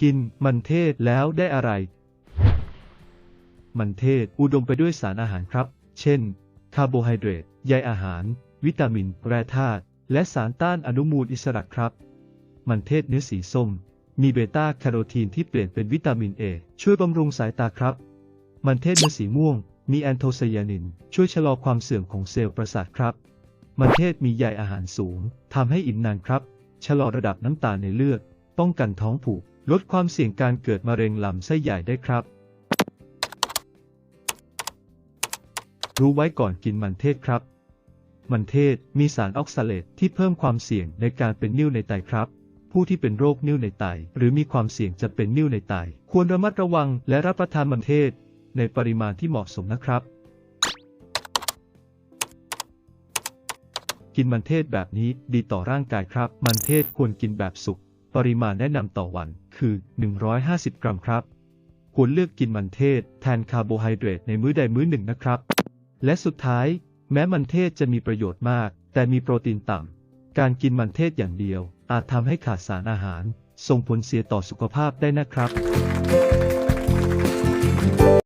กินมันเทศแล้วได้อะไร มันเทศอุดมไปด้วยสารอาหารครับ เช่น คาร์โบไฮเดรตใยอาหาร วิตามิน แร่ธาตุ และสารต้านอนุมูลอิสระครับ มันเทศเนื้อสีส้ม มีเบต้าแคโรทีนที่เปลี่ยนเป็นวิตามินเอช่วยบำรุงสายตาครับ มันเทศเนื้อสีม่วง มีแอนโทไซยานิน ช่วยชะลอความเสื่อมของเซลล์ประสาทครับ มันเทศมีใยอาหารสูงทำให้อิ่มนานครับ ชะลอระดับน้ำตาลในเลือด ป้องกันท้องผูก ลดความเสี่ยงการเกิดมะเร็งลำไส้ใหญ่ได้ครับ รู้ไว้ก่อนกินมันเทศครับ มันเทศมีสารออกซาเลตที่เพิ่มความเสี่ยงในการเป็นนิ่วในไตครับ ผู้ที่เป็นโรคนิ่วในไต หรือมีความเสี่ยงจะเป็นนิ่วในไต ควรระมัดระวังและรับประทานมันเทศในปริมาณที่เหมาะสมนะครับ กินมันเทศแบบนี้ดีต่อร่างกายครับ มันเทศควรกินแบบสุก ปริมาณแนะนำต่อวันคือ 150 กรัมครับ ควรเลือกกินมันเทศแทนคาร์โบไฮเดรตในมื้อใดมื้อหนึ่งนะครับ และสุดท้าย แม้มันเทศจะมีประโยชน์มาก แต่มีโปรตีนต่ำ การกินมันเทศอย่างเดียว อาจทำให้ขาดสารอาหาร ส่งผลเสียต่อสุขภาพได้นะครับ